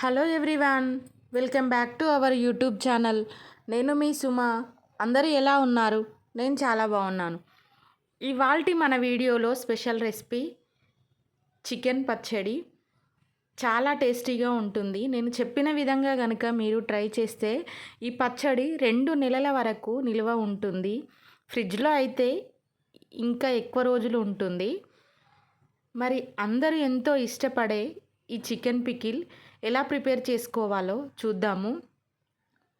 Hello everyone welcome back to our YouTube channel. నేను మీ సుమ. అందరూ ఎలా ఉన్నారు? నేను చాలా బాగున్నాను. ఇవాల్టి మన వీడియోలో స్పెషల్ రెసిపీ చికెన్ పచ్చడి. చాలా టేస్టీగా ఉంటుంది. నేను చెప్పిన విధంగా కనుక మీరు ట్రై చేస్తే ఈ పచ్చడి రెండు నెలల వరకు నిల్వ ఉంటుంది. ఫ్రిడ్జ్లో అయితే ఇంకా ఎక్కువ రోజులు ఉంటుంది. మరి అందరూ ఎంతో ఇష్టపడే ఈ చికెన్ పికిల్ ఎలా ప్రిపేర్ చేసుకోవాలో చూద్దాము.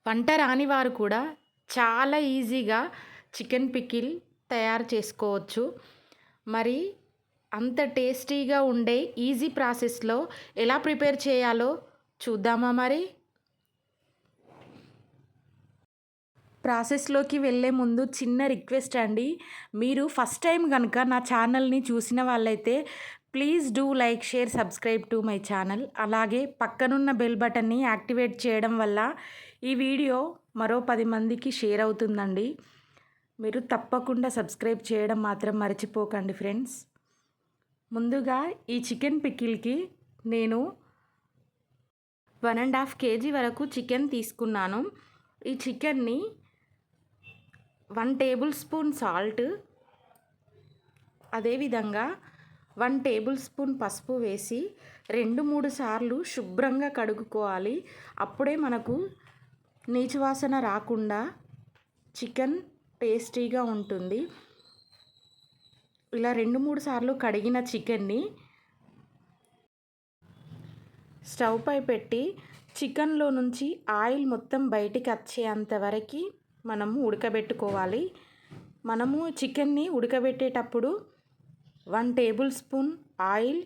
వంట రాని వారు కూడా చాలా ఈజీగా చికెన్ పికిల్ తయారు చేసుకోవచ్చు. మరి అంత టేస్టీగా ఉండే ఈజీ ప్రాసెస్లో ఎలా ప్రిపేర్ చేయాలో చూద్దామా మరి? ప్రాసెస్లోకి వెళ్ళే ముందు చిన్న రిక్వెస్ట్ అండి. మీరు ఫస్ట్ టైం కనుక నా ఛానల్ని చూసిన వాళ్ళైతే please do like share subscribe to my channel. అలాగే పక్కనున్న బెల్ బటన్ని యాక్టివేట్ చేయడం వల్ల ఈ వీడియో మరో పది మందికి షేర్ అవుతుందండి. మీరు తప్పకుండా సబ్స్క్రైబ్ చేయడం మాత్రం మర్చిపోకండి ఫ్రెండ్స్. ముందుగా ఈ చికెన్ పికిల్కి నేను వన్ అండ్ హాఫ్ కేజీ వరకు చికెన్ తీసుకున్నాను. ఈ చికెన్ని వన్ టేబుల్ స్పూన్ సాల్ట్ అదేవిధంగా వన్ టేబుల్ స్పూన్ పసుపు వేసి రెండు మూడు సార్లు శుభ్రంగా కడుగుకోవాలి అప్పుడే మనకు నీచు వాసన రాకుండా చికెన్ టేస్టీగా ఉంటుంది. ఇలా రెండు మూడు సార్లు కడిగిన చికెన్ని స్టవ్ పై పెట్టి చికెన్లో నుంచి ఆయిల్ మొత్తం బయటికి వచ్చేంత వరకు మనము ఉడకబెట్టుకోవాలి. మనము చికెన్ని ఉడకబెట్టేటప్పుడు వన్ టేబుల్ స్పూన్ ఆయిల్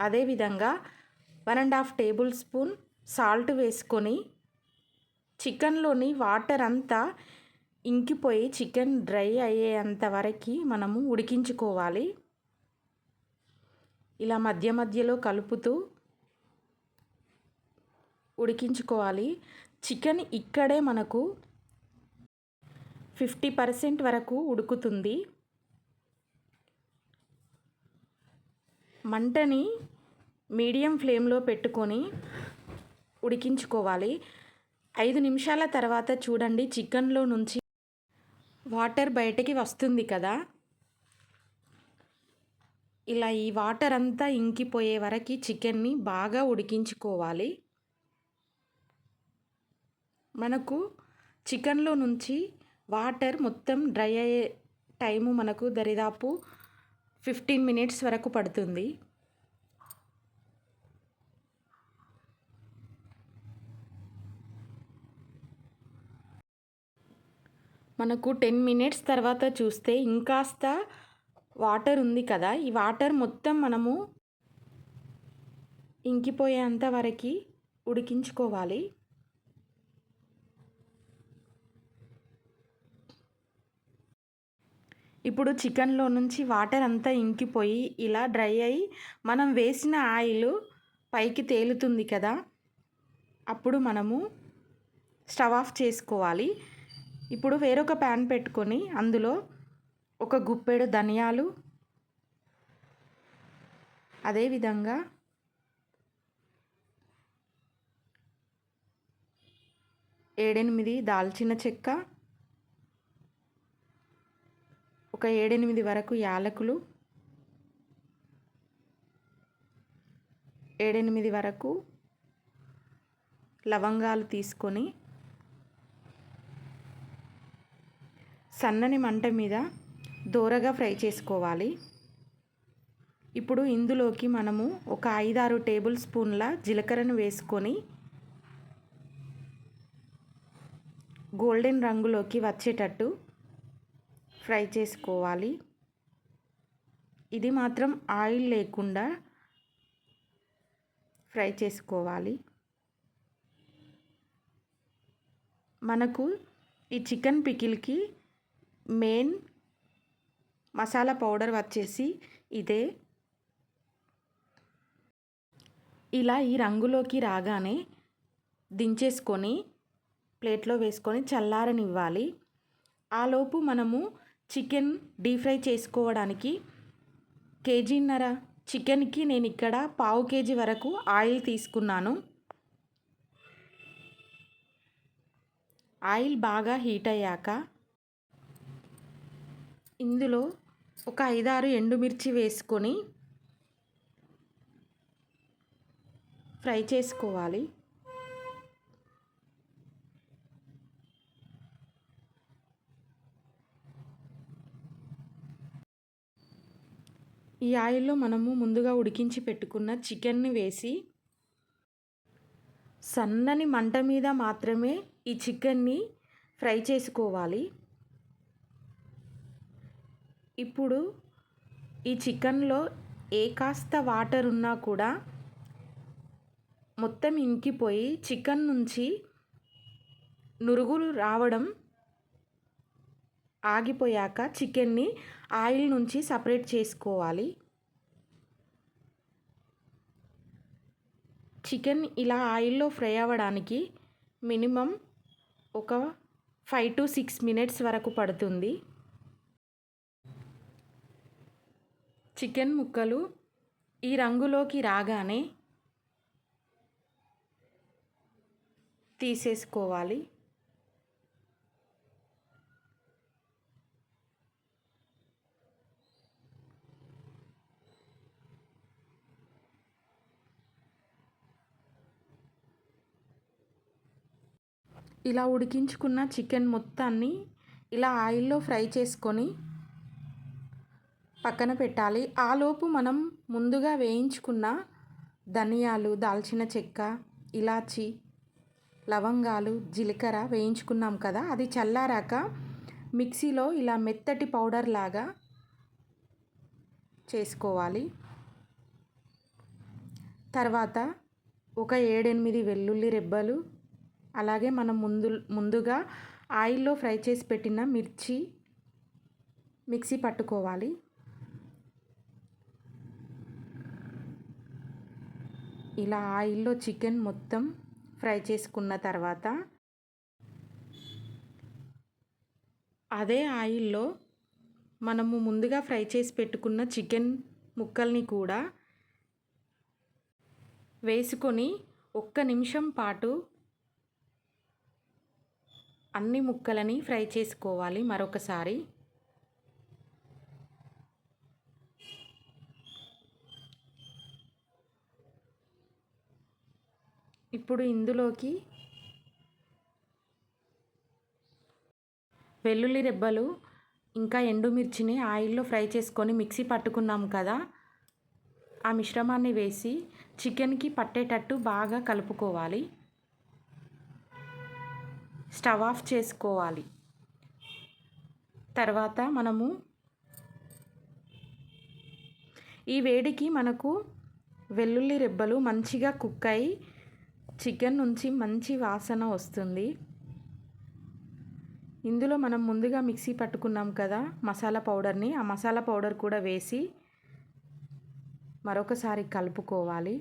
అదేవిధంగా one and half tablespoon salt వేసుకొని చికెన్లోని వాటర్ అంతా ఇంకిపోయి చికెన్ డ్రై అయ్యేంత వరకు మనము ఉడికించుకోవాలి. ఇలా మధ్య మధ్యలో కలుపుతూ ఉడికించుకోవాలి. చికెన్ ఇక్కడే మనకు ఫిఫ్టీ పర్సెంట్ వరకు ఉడుకుతుంది. మంటని మీడియం ఫ్లేమ్లో పెట్టుకొని ఉడికించుకోవాలి. ఐదు నిమిషాల తర్వాత చూడండి చికెన్లో నుంచి వాటర్ బయటకి వస్తుంది కదా? ఇలా ఈ వాటర్ అంతా ఇంకిపోయే వరకు చికెన్ని బాగా ఉడికించుకోవాలి. మనకు చికెన్లో నుంచి వాటర్ మొత్తం డ్రై అయ్యే టైము మనకు దరిదాపు ఫిఫ్టీన్ మినిట్స్ వరకు పడుతుంది. మనకు టెన్ మినిట్స్ తర్వాత చూస్తే ఇంకాస్త వాటర్ ఉంది కదా ఈ వాటర్ మొత్తం మనము ఇంకిపోయేంత వరకు ఉడికించుకోవాలి. ఇప్పుడు చికెన్లో నుంచి వాటర్ అంతా ఇంకిపోయి ఇలా డ్రై అయ్యి మనం వేసిన ఆయిల్ పైకి తేలుతుంది కదా అప్పుడు మనము స్టవ్ ఆఫ్ చేసుకోవాలి. ఇప్పుడు వేరొక ప్యాన్ పెట్టుకొని అందులో ఒక గుప్పెడు ధనియాలు అదేవిధంగా ఏడెనిమిది దాల్చిన చెక్క ఒక ఏడెనిమిది వరకు యాలకులు. ఏడెనిమిది వరకు లవంగాలు తీసుకొని సన్నని మంట మీద దోరగా ఫ్రై చేసుకోవాలి. ఇప్పుడు ఇందులోకి మనము ఒక ఐదారు టేబుల్ స్పూన్ల జీలకర్రను వేసుకొని గోల్డెన్ రంగులోకి వచ్చేటట్టు ఫ్రై చేసుకోవాలి. ఇది మాత్రం ఆయిల్ లేకుండా ఫ్రై చేసుకోవాలి. మనకు ఈ చికెన్ పికిల్కి మెయిన్ మసాలా పౌడర్ వచ్చేసి ఇదే. ఇలా ఈ రంగులోకి రాగానే దించేసుకొని ప్లేట్లో వేసుకొని చల్లారనివ్వాలి. ఆలోపు మనము చికెన్ డీప్ ఫ్రై చేసుకోవడానికి కేజీన్నర చికెన్కి నేను ఇక్కడ పావు కేజీ వరకు ఆయిల్ తీసుకున్నాను. ఆయిల్ బాగా హీట్ అయ్యాక ఇందులో ఒక ఐదారు ఎండుమిర్చి వేసుకొని ఫ్రై చేసుకోవాలి. ఈ ఆయిల్లో మనము ముందుగా ఉడికించి పెట్టుకున్న చికెన్ని వేసి సన్నని మంట మీద మాత్రమే ఈ చికెన్ని ఫ్రై చేసుకోవాలి. ఇప్పుడు ఈ చికెన్లో ఏ కాస్త వాటర్ ఉన్నా కూడా మొత్తం ఇంకిపోయి చికెన్ నుంచి నురుగులు రావడం ఆగిపోయాక చికెన్ని ఆయిల్ నుంచి సపరేట్ చేసుకోవాలి. చికెన్ ఇలా ఆయిల్లో ఫ్రై అవ్వడానికి మినిమం ఒక ఫైవ్ టు సిక్స్ మినిట్స్ వరకు పడుతుంది. చికెన్ ముక్కలు ఈ రంగులోకి రాగానే తీసేసుకోవాలి. ఇలా ఉడికించుకున్న చికెన్ మొత్తాన్ని ఇలా ఆయిల్లో ఫ్రై చేసుకొని పక్కన పెట్టాలి. ఆలోపు మనం ముందుగా వేయించుకున్న ధనియాలు దాల్చిన చెక్క ఇలాచి లవంగాలు జీలకర్ర వేయించుకున్నాం కదా అది చల్లారాక మిక్సీలో ఇలా మెత్తటి పౌడర్ లాగా చేసుకోవాలి. తర్వాత ఒక ఏడెనిమిది వెల్లుల్లి రెబ్బలు అలాగే మనం ముందు ముందుగా ఆయిల్లో ఫ్రై చేసి పెట్టిన మిర్చి మిక్సీ పట్టుకోవాలి. ఇలా ఆయిల్లో చికెన్ మొత్తం ఫ్రై చేసుకున్న తర్వాత అదే ఆయిల్లో మనము ముందుగా ఫ్రై చేసి పెట్టుకున్న చికెన్ ముక్కల్ని కూడా వేసుకొని ఒక్క నిమిషం పాటు అన్ని ముక్కలని ఫ్రై చేసుకోవాలి మరొకసారి. ఇప్పుడు ఇందులోకి వెల్లుల్లి రెబ్బలు ఇంకా ఎండుమిర్చిని ఆయిల్లో ఫ్రై చేసుకొని మిక్సీ పట్టుకున్నాం కదా ఆ మిశ్రమాన్ని వేసి చికెన్కి పట్టేటట్టు బాగా కలుపుకోవాలి. స్టవ్ ఆఫ్ చేసుకోవాలి. తర్వాత మనము ఈ వేడికి మనకు వెల్లుల్లి రెబ్బలు మంచిగా కుక్ అయి చికెన్ నుంచి మంచి వాసన వస్తుంది. ఇందులో మనం ముందుగా మిక్సీ పట్టుకున్నాం కదా మసాలా పౌడర్ని. ఆ మసాలా పౌడర్ కూడా వేసి మరొకసారి కలుపుకోవాలి.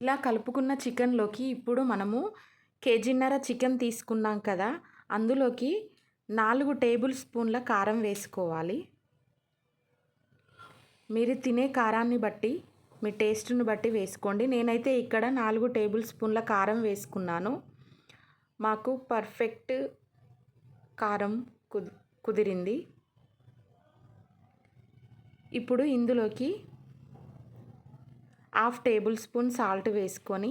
ఇలా కలుపుకున్న చికెన్లోకి ఇప్పుడు మనము కేజీన్నర చికెన్ తీసుకున్నాం కదా అందులోకి నాలుగు టేబుల్ స్పూన్ల కారం వేసుకోవాలి. మీరు తినే కారాన్ని బట్టి మీ టేస్ట్ని బట్టి వేసుకోండి. నేనైతే ఇక్కడ నాలుగు టేబుల్ స్పూన్ల కారం వేసుకున్నాను. మాకు పర్ఫెక్ట్ కారం కుది కుదిరింది. ఇప్పుడు ఇందులోకి హాఫ్ టేబుల్ స్పూన్ సాల్ట్ వేసుకొని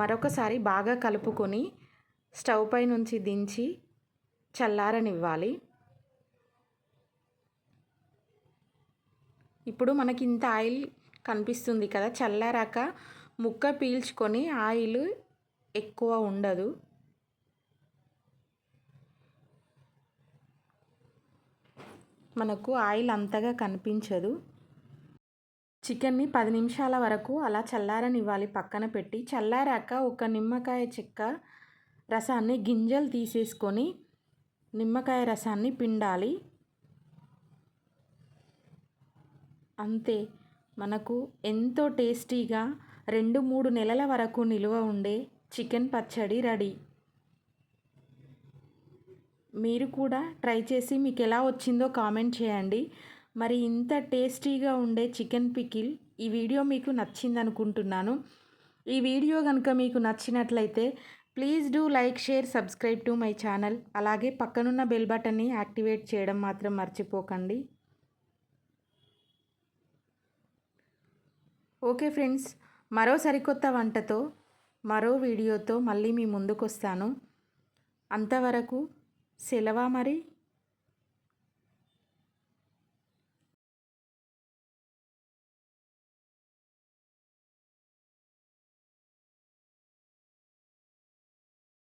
మరొకసారి బాగా కలుపుకొని స్టవ్ పై నుంచి దించి చల్లారనివ్వాలి. ఇప్పుడు మనకి ఇంత ఆయిల్ కనిపిస్తుంది కదా చల్లారాక ముక్క పీల్చుకొని ఆయిల్ ఎక్కువ ఉండదు. మనకు ఆయిల్ అంతగా కనిపించదు. చికెన్ని పది నిమిషాల వరకు అలా చల్లారనివ్వాలి పక్కన పెట్టి. చల్లారాక ఒక నిమ్మకాయ చెక్క రసాన్ని గింజలు తీసేసుకొని నిమ్మకాయ రసాన్ని పిండాలి. అంతే. మనకు ఎంతో టేస్టీగా రెండు మూడు నెలల వరకు నిలువ ఉండే చికెన్ పచ్చడి రెడీ. మీరు కూడా ట్రై చేసి మీకు ఎలా వచ్చిందో కామెంట్ చేయండి. మరి ఇంత టేస్టీగా ఉండే చికెన్ పికిల్ ఈ వీడియో మీకు నచ్చింది అనుకుంటున్నాను ఈ వీడియో కనుక మీకు నచ్చినట్లయితే please do like share subscribe to my channel. అలాగే పక్కనున్న బెల్ బటన్ని యాక్టివేట్ చేయడం మాత్రం మర్చిపోకండి. ఓకే ఫ్రెండ్స్ మరో సరికొత్త వంటతో మరో వీడియోతో మళ్ళీ మీ ముందుకు వస్తాను అంతవరకు సెలవా మరి?